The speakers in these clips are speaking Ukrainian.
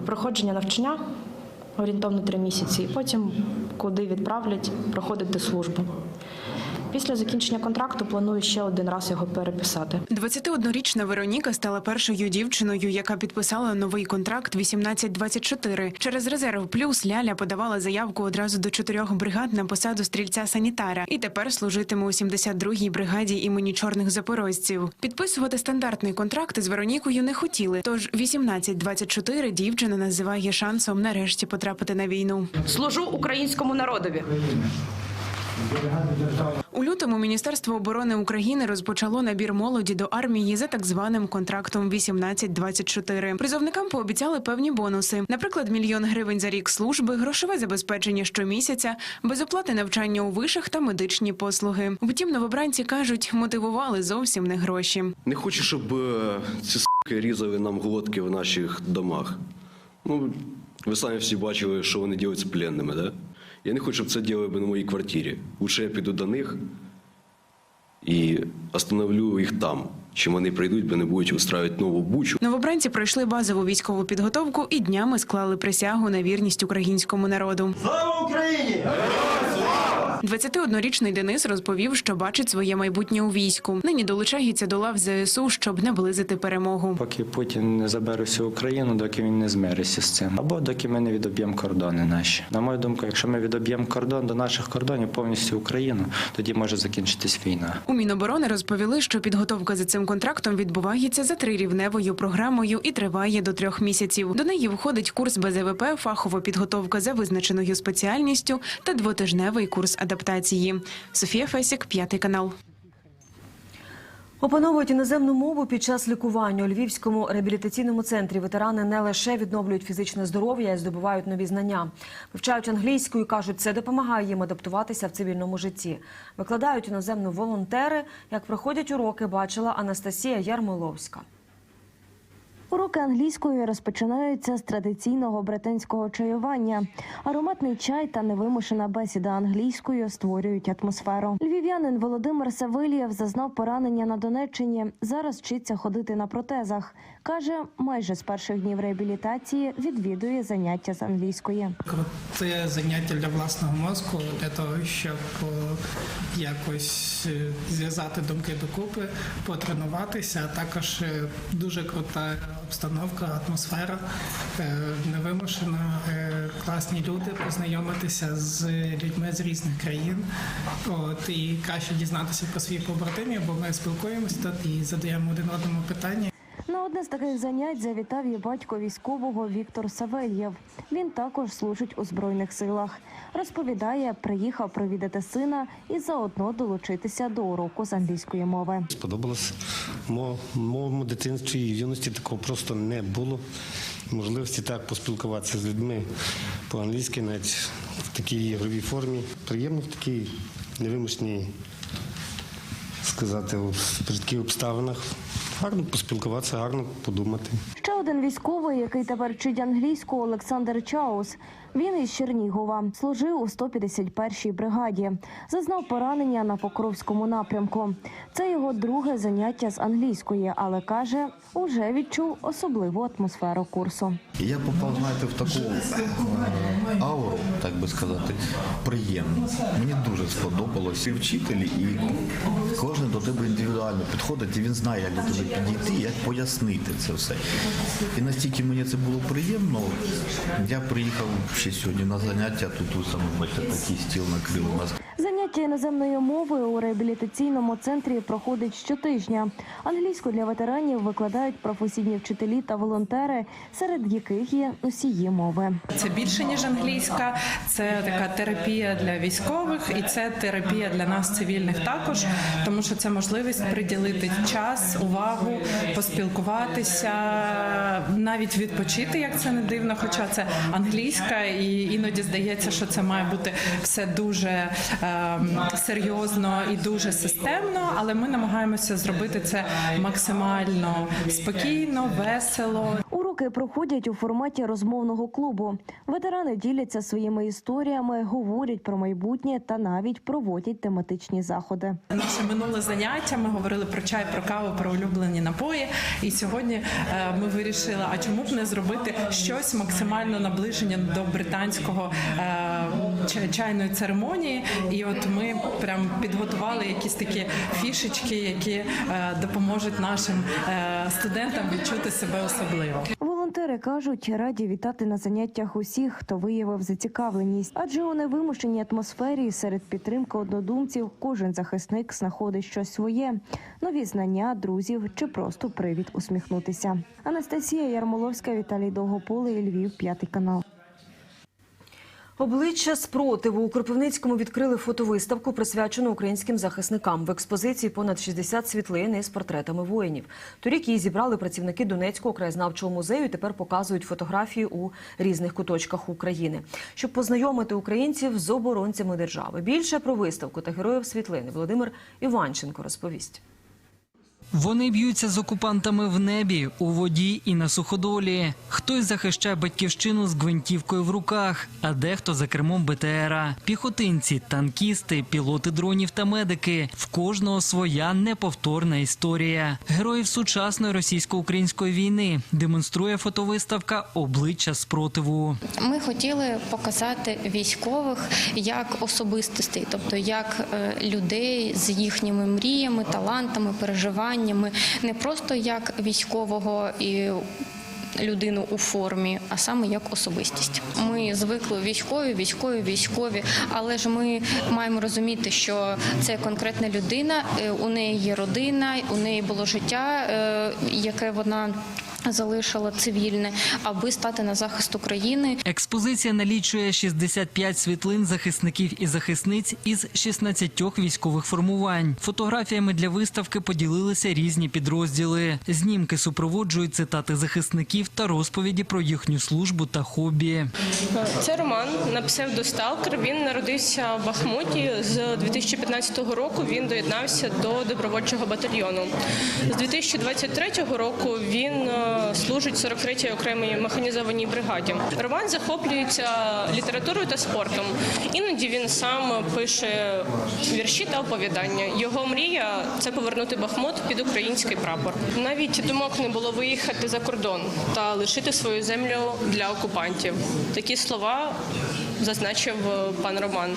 Проходження навчання орієнтовно три місяці, і потім куди відправлять проходити службу. Після закінчення контракту планую ще один раз його переписати. 21-річна Вероніка стала першою дівчиною, яка підписала новий контракт 1824. Через резерв плюс Ляля подавала заявку одразу до чотирьох бригад на посаду стрільця-санітара і тепер служитиме у 72-й бригаді імені чорних запорожців. Підписувати стандартний контракт з Веронікою не хотіли. Тож 1824 дівчина називає шансом нарешті потрапити на війну. Служу українському народові. У лютому Міністерство оборони України розпочало набір молоді до армії за так званим контрактом 18-24. Призовникам пообіцяли певні бонуси, наприклад, мільйон гривень за рік служби, грошове забезпечення щомісяця, безоплати навчання у вишах та медичні послуги. Втім, новобранці кажуть, мотивували зовсім не гроші. Не хочу, щоб е, ці с**ки різали нам глотки в наших домах. Ну, ви самі всі бачили, що вони роблять з пленними, да? Я не хочу, щоб це діяли би на моїй квартирі. Лучше я піду до них і остановлю їх там, чим вони прийдуть, бо не будуть устраювати нову бучу. Новобранці пройшли базову військову підготовку і днями склали присягу на вірність українському народу. Слава Україні! 21-річний Денис розповів, що бачить своє майбутнє у війську. Нині долучається до лав ЗСУ, щоб наблизити перемогу. Поки Путін не забере всю Україну, доки він не змириться з цим, або доки ми не відоб'ємо кордони наші. На мою думку, якщо ми відоб'ємо кордон до наших кордонів повністю Україну, тоді може закінчитись війна. У Міноборони розповіли, що підготовка за цим контрактом відбувається за трирівневою програмою і триває до трьох місяців. До неї входить курс БЗВП, фахова підготовка за визначеною спеціальністю та двотижневий курс адаптації. Софія Фесік, п'ятий канал. Опановують іноземну мову під час лікування у Львівському реабілітаційному центрі. Ветерани не лише відновлюють фізичне здоров'я й здобувають нові знання. Вивчають англійську і кажуть, це допомагає їм адаптуватися в цивільному житті. Викладають іноземну волонтери. Як проходять уроки, бачила Анастасія Ярмоловська. Уроки англійської розпочинаються з традиційного британського чаювання. Ароматний чай та невимушена бесіда англійською створюють атмосферу. Львів'янин Володимир Савильєв зазнав поранення на Донеччині. Зараз вчиться ходити на протезах. каже, майже з перших днів реабілітації відвідує заняття з англійської. Це заняття для власного мозку, для того, щоб якось е, зв'язати думки докупи, потренуватися. А також е, дуже крута обстановка, атмосфера, е, невимушена, е, класні люди, познайомитися з людьми з різних країн. От і краще дізнатися про свої побратимів, бо ми спілкуємося тут і задаємо один одному питання. На одне з таких занять завітав і батько військового Віктор Савельєв. Він також служить у збройних силах. Розповідає, приїхав провідати сина і заодно долучитися до уроку з англійської мови. Сподобалось. Мо- моєму дитинстві і юності такого просто не було. Можливості так поспілкуватися з людьми по-англійськи, навіть в такій ігровій формі. Приємно в такій невимушеній, сказати, при таких обставинах. Гарно поспілкуватися, гарно подумати. Ще один військовий, який тепер вчить англійську, Олександр Чаус. Він із Чернігова служив у 151-й бригаді. Зазнав поранення на Покровському напрямку. Це його друге заняття з англійської, але каже, уже відчув особливу атмосферу курсу. Я попав, знаєте, в таку е, ауру, так би сказати, приємну. Мені дуже сподобалось. І вчителі, і кожен до тебе індивідуально підходить, і він знає, як до тебе підійти, як пояснити це все. І настільки мені це було приємно, я приїхав ще сьогодні на заняття, тут саме бачите, такий стіл накрили нас. Заняття іноземної мови у реабілітаційному центрі проходить щотижня. Англійську для ветеранів викладають професійні вчителі та волонтери, серед яких є носії мови. Це більше ніж англійська, це така терапія для військових, і це терапія для нас, цивільних, також, тому що це можливість приділити час, увагу, поспілкуватися, навіть відпочити, як це не дивно. Хоча це англійська, і іноді здається, що це має бути все дуже ем, серйозно і дуже системно, але ми намагаємося зробити це максимально спокійно, весело. Уроки проходять у форматі розмовного клубу. Ветерани діляться своїми історіями, говорять про майбутнє та навіть проводять тематичні заходи. Наше минуле заняття. Ми говорили про чай, про каву, про улюблені напої. І сьогодні е, ми вирішили, а чому б не зробити щось максимально наближення до британського е, чайної церемонії. І от ми прям підготували якісь такі фішечки, які е, допоможуть нашим студентам відчути себе особливо. Волонтери кажуть, раді вітати на заняттях усіх, хто виявив зацікавленість, адже у невимушеній атмосфері серед підтримки однодумців кожен захисник знаходить щось своє, нові знання, друзів чи просто привід усміхнутися. Анастасія Ярмоловська, Віталій Довгополий, Львів, п'ятий канал. Обличчя спротиву у Кропивницькому відкрили фотовиставку, присвячену українським захисникам. В експозиції понад 60 світлин із портретами воїнів. Торік її зібрали працівники Донецького краєзнавчого музею. і Тепер показують фотографії у різних куточках України, щоб познайомити українців з оборонцями держави. Більше про виставку та героїв світлини Володимир Іванченко розповість. Вони б'ються з окупантами в небі, у воді і на суходолі. Хтось захищає батьківщину з гвинтівкою в руках, а дехто за кермом БТРа. Піхотинці, танкісти, пілоти дронів та медики. В кожного своя неповторна історія. Героїв сучасної російсько-української війни демонструє фотовиставка обличчя спротиву. Ми хотіли показати військових як особистостей, тобто як е, людей з їхніми мріями, талантами, переживаннями, не просто як військового і. Людину у формі, а саме як особистість. Ми звикли військові, військові, військові, але ж ми маємо розуміти, що це конкретна людина, е, у неї є родина, у неї було життя, е, яке вона залишила цивільне, аби стати на захист України. Експозиція налічує 65 світлин захисників і захисниць із 16 військових формувань. Фотографіями для виставки поділилися різні підрозділи. Знімки супроводжують цитати захисників та розповіді про їхню службу та хобі. Це Роман на псевдосталкер. Він народився в Бахмуті. З 2015 року він доєднався до добровольчого батальйону. З 2023 року він е, служить в 43-й окремій механізованій бригаді. Роман захоплюється літературою та спортом. Іноді він сам пише вірші та оповідання. Його мрія це повернути Бахмут під український прапор. Навіть думок не було виїхати за кордон та лишити свою землю для окупантів. Такі слова зазначив е, пан Роман.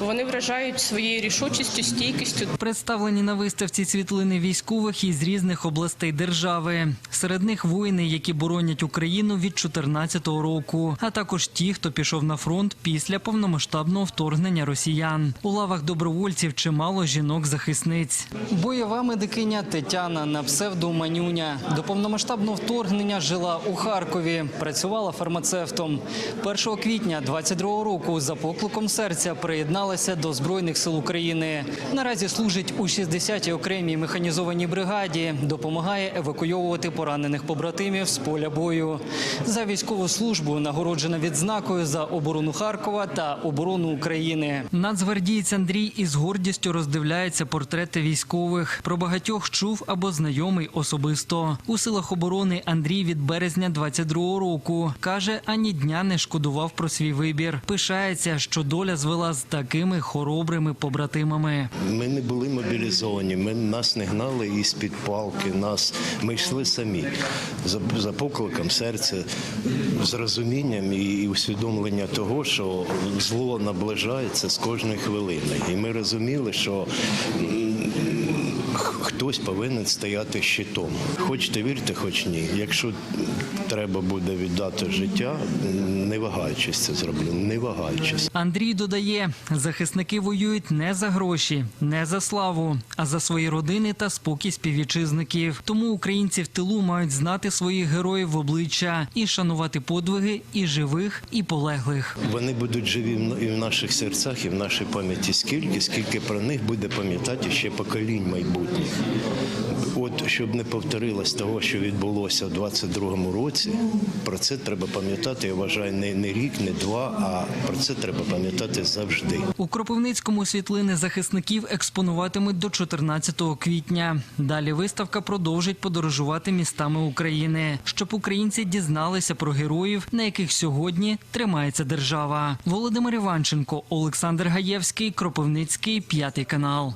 Вони вражають своєю рішучістю, стійкістю Представлені на виставці світлини військових із різних областей держави. Серед них воїни, які боронять Україну від 2014 року, а також ті, хто пішов на фронт після повномасштабного вторгнення росіян. У лавах добровольців чимало жінок-захисниць. Бойова медикиня Тетяна на псевдо Манюня до повномасштабного вторгнення жила у Харкові. Працювала фармацевтом. 1 квітня 22 року за покликом серця приєдналася до збройних сил України. Наразі служить у 60-й окремій механізованій бригаді. Допомагає евакуйовувати поранених побратимів з поля бою. За військову службу нагороджена відзнакою за оборону Харкова та оборону України. Нацгвардієць Андрій із гордістю роздивляється портрети військових. Про багатьох чув або знайомий особисто. У силах оборони Андрій від березня 22-го року каже, ані дня не шкодував про свій вибір. Пишається, що доля звела з такими хоробрими побратимами. Ми не були мобілізовані, ми нас не гнали із під палки. Нас ми йшли самі за, за покликом серця, з розумінням і, усвідомлення того, що зло наближається з кожної хвилини. І ми розуміли, що хтось повинен стояти щитом. Хочете вірте, хоч ні. Якщо треба буде віддати життя, не вагаючись це зроблю, не вагаючись. Андрій додає, захисники воюють не за гроші, не за славу, а за свої родини та спокій співвітчизників. Тому українці в тилу мають знати своїх героїв в обличчя і шанувати подвиги і живих, і полеглих. Вони будуть живі і в наших серцях, і в нашій пам'яті скільки, скільки про них буде пам'ятати ще поколінь майбутніх. От щоб не повторилось того, що відбулося в 22-му році, про це треба пам'ятати. Я вважаю, не, не рік, не два, а про це треба пам'ятати завжди. У Кропивницькому світлини захисників експонуватимуть до 14 квітня. Далі виставка продовжить подорожувати містами України, щоб українці дізналися про героїв, на яких сьогодні тримається держава. Володимир Іванченко, Олександр Гаєвський, Кропивницький, п'ятий канал.